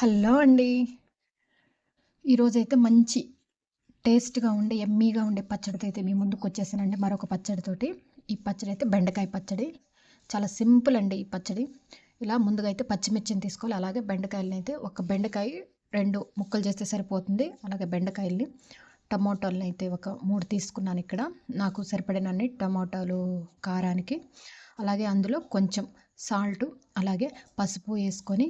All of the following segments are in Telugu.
హలో అండి. ఈరోజైతే మంచి టేస్ట్గా ఉండే ఎమ్మీగా ఉండే పచ్చడితో అయితే మీ ముందుకు వచ్చేసానండి మరొక పచ్చడితోటి. ఈ పచ్చడి అయితే బెండకాయ పచ్చడి. చాలా సింపుల్ అండి ఈ పచ్చడి. ఇలా ముందుగా అయితే పచ్చిమిర్చిని తీసుకోవాలి. అలాగే బెండకాయలని అయితే ఒక బెండకాయ రెండు ముక్కలు చేస్తే సరిపోతుంది. అలాగే బెండకాయల్ని టమోటాలని అయితే ఒక మూడు తీసుకున్నాను ఇక్కడ. నాకు సరిపడినన్ని టమోటాలు కారానికి. అలాగే అందులో కొంచెం సాల్ట్ అలాగే పసుపు వేసుకొని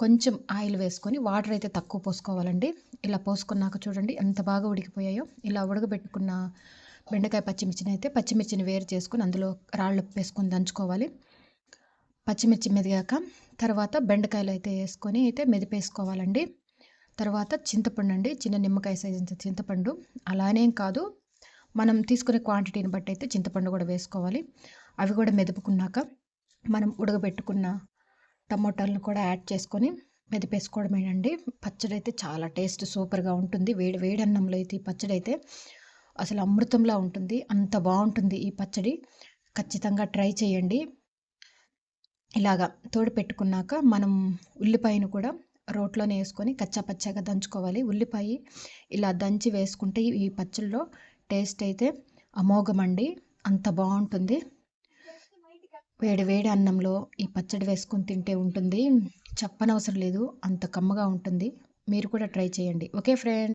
కొంచెం ఆయిల్ వేసుకొని వాటర్ అయితే తక్కువ పోసుకోవాలండి. ఇలా పోసుకున్నాక చూడండి ఎంత బాగా ఉడికిపోయాయో. ఇలా ఉడకబెట్టుకున్న బెండకాయ పచ్చిమిర్చిని అయితే పచ్చిమిర్చిని వేరు చేసుకొని అందులో రాళ్ళు వేసుకొని దంచుకోవాలి. పచ్చిమిర్చి మెదిగాక తర్వాత బెండకాయలు అయితే వేసుకొని అయితే మెదిపేసుకోవాలండి. తర్వాత చింతపండు అండి. చిన్న నిమ్మకాయ సైజు చింతపండు. అలానేం కాదు. మనం తీసుకునే క్వాంటిటీని బట్టి అయితే చింతపండు కూడా వేసుకోవాలి. అవి కూడా మెదుపుకున్నాక మనం ఉడకబెట్టుకున్న టమోటాలను కూడా యాడ్ చేసుకొని మెదిపేసుకోవడమేనండి. పచ్చడి అయితే చాలా టేస్ట్ సూపర్గా ఉంటుంది. వేడి వేడి అన్నంలో అయితే ఈ పచ్చడి అయితే అసలు అమృతంలా ఉంటుంది. అంత బాగుంటుంది ఈ పచ్చడి. ఖచ్చితంగా ట్రై చేయండి. ఇలాగా తోడు పెట్టుకున్నాక మనం ఉల్లిపాయను కూడా రోట్లోనే వేసుకొని కచ్చాపచ్చాగా దంచుకోవాలి. ఉల్లిపాయ ఇలా దంచి వేసుకుంటే ఈ పచ్చళ్ళలో టేస్ట్ అయితే అమోఘమండి. అంత బాగుంటుంది. వేడి వేడి అన్నంలో ఈ పచ్చడి వేసుకొని తింటే ఉంటుంది. చెప్పనవసరం లేదు. అంత కమ్మగా ఉంటుంది. మీరు కూడా ట్రై చేయండి. Okay friend?